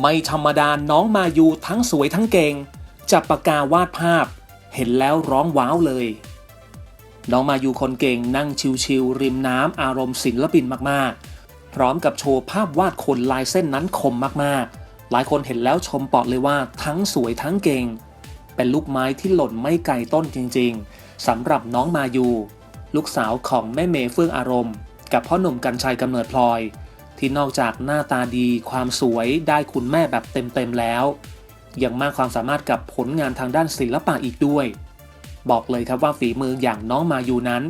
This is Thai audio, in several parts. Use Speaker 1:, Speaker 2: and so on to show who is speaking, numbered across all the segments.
Speaker 1: ไม่ธรรมดาน้องมายูทั้งสวยทั้งเก่ง จับปากกาวาดภาพ เห็นแล้วร้องว้าวเลย น้องมายูคนเก่งนั่งชิวๆริมน้ำอารมณ์ศิลปินมากๆ พร้อมกับโชว์ภาพวาดคนลายเส้นนั้นคมมากๆ หลายคนเห็นแล้วชมปอดเลยว่าทั้งสวยทั้งเก่ง เป็นลูกไม้ที่หล่นไม่ไกลต้นจริงๆสำหรับน้องมายู ลูกสาวของแม่เมย์เฟื่องอารมณ์ กับพ่อหนุ่มกัญชัยกำเนิดพลอย ที่นอกจากหน้าตาดีความสวยได้คุณแม่แบบเต็มๆแล้ว ยังมากความสามารถกับผลงานทางด้านศิลปะอีกด้วย บอกเลยครับว่าฝีมืออย่างน้องมายูนั้น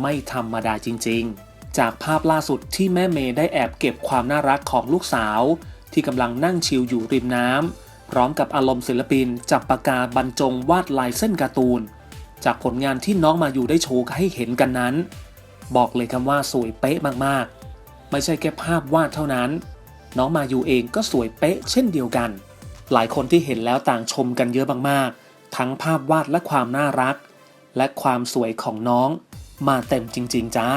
Speaker 1: ไม่ธรรมดาจริงๆ จากภาพล่าสุดที่แม่เมย์ได้แอบเก็บความน่ารักของลูกสาว ที่กำลังนั่งชิลอยู่ริมน้ำพร้อมกับอารมณ์ศิลปิน จับปากกาบรรจงวาดลายเส้นการ์ตูน จากผลงานที่น้องมายูได้โชว์ให้เห็นกันนั้น บอกเลยคำว่าสวยเป๊ะมากๆ ไม่ใช่แค่ภาพวาดเท่านั้น น้องมายูเองก็สวยเป๊ะเช่นเดียวกัน หลายคนที่เห็นแล้วต่างชมกันเยอะมากๆ ทั้งภาพวาดและความน่ารัก และความสวยของน้องมาเต็มจริง ๆ จ้า